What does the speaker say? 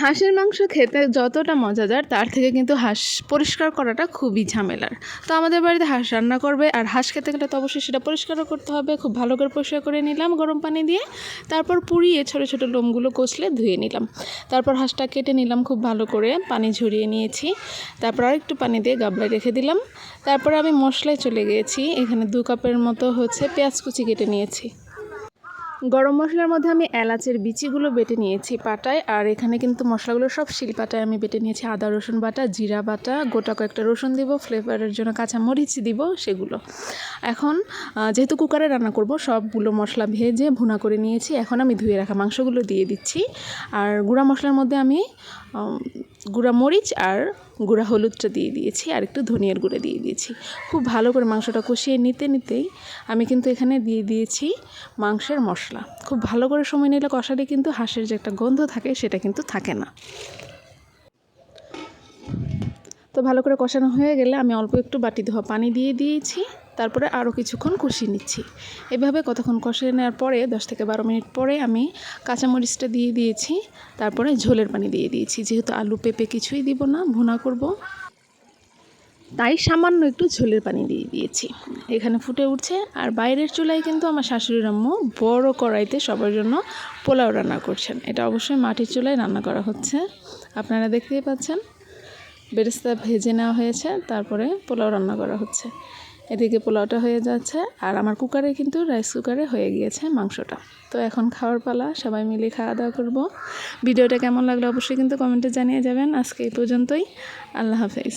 হাঁসের মাংস খেতে যতটা মজাদার, তার থেকে কিন্তু হাঁস পরিষ্কার করাটা খুবই ঝামেলার। তো আমাদের বাড়িতে হাঁস রান্না করবে, আর হাঁস খেতে গেলে তো অবশ্যই সেটা পরিষ্কারও করতে হবে, খুব ভালো করে পরিষ্কার করে নিলাম গরম পানি দিয়ে, তারপর পুড়িয়ে ছোটো ছোটো লোমগুলো কষলে ধুয়ে নিলাম। তারপর হাঁসটা কেটে নিলাম খুব ভালো করে, পানি ঝরিয়ে নিয়েছি। তারপর আর একটু পানি দিয়ে গাবলায় রেখে দিলাম। তারপর আমি মশলায় চলে গিয়েছি, এখানে দু কাপের মতো হচ্ছে পেঁয়াজ কুচি কেটে নিয়েছি। গরম মশলার মধ্যে আমি এলাচের বিচিগুলো বেটে নিয়েছি পাটায়, আর এখানে কিন্তু মশলাগুলো সব শিলপাটায় আমি বেটে নিয়েছি। আদা, রসুন বাটা, জিরা বাটা, গোটা কয়েকটা রসুন দিব, ফ্লেভারের জন্য কাঁচা মরিচ দিব, সেগুলো। এখন যেহেতু কুকারে রান্না করব, সবগুলো মশলা ভেজে ভুনা করে নিয়েছি। এখন আমি ধুয়ে রাখা মাংসগুলো দিয়ে দিচ্ছি। আর গুঁড়া মশলার মধ্যে আমি গুঁড়া মরিচ আর গুঁড়া হলুদটা দিয়ে দিয়েছি আর একটু ধনিয়ার গুঁড়ো দিয়ে দিয়েছি। খুব ভালো করে মাংসটা কষিয়ে নিতে নিতেই আমি কিন্তু এখানে দিয়ে দিয়েছি মাংসের মশলা। খুব ভালো করে সময় নিলে কষালে কিন্তু হাঁসের যে একটা গন্ধ থাকে সেটা কিন্তু থাকে না। তো ভালো করে কষানো হয়ে গেলে আমি অল্প একটু বাটি ধোয়া পানি দিয়ে দিয়েছি, তারপরে আরও কিছুক্ষণ কষিয়ে নিচ্ছি। এভাবে কতক্ষণ কষিয়ে নেওয়ার পরে দশ থেকে বারো মিনিট পরে আমি কাঁচামরিচটা দিয়ে দিয়েছি, তারপরে ঝোলের পানি দিয়ে দিয়েছি। যেহেতু আলু পেঁপে কিছুই দিব না, ভুনা করব। তাই সামান্য একটু ঝোলের পানি দিয়ে দিয়েছি। এখানে ফুটে উঠছে। আর বাইরের চুলায় কিন্তু আমার শাশুড়ির আম্মু বড় কড়াইতে সবার জন্য পোলাও রান্না করছেন। এটা অবশ্যই মাটির চুলায় রান্না করা হচ্ছে। আপনারা দেখতেই পাচ্ছেন। বেরেস্তা ভেজে নেওয়া হয়েছে, তারপরে পোলাও রান্না করা হচ্ছে। এদিকে পোলাওটা হয়ে যাচ্ছে, আর আমার কুকারে কিন্তু রাইস কুকারে হয়ে গিয়েছে মাংসটা। তো এখন খাওয়ার পালা, সবাই মিলে খাওয়া দাওয়া করব। ভিডিওটা কেমন লাগল অবশ্যই কিন্তু কমেন্টে জানিয়ে যাবেন। আজকে এই পর্যন্তই, আল্লাহ হাফেজ।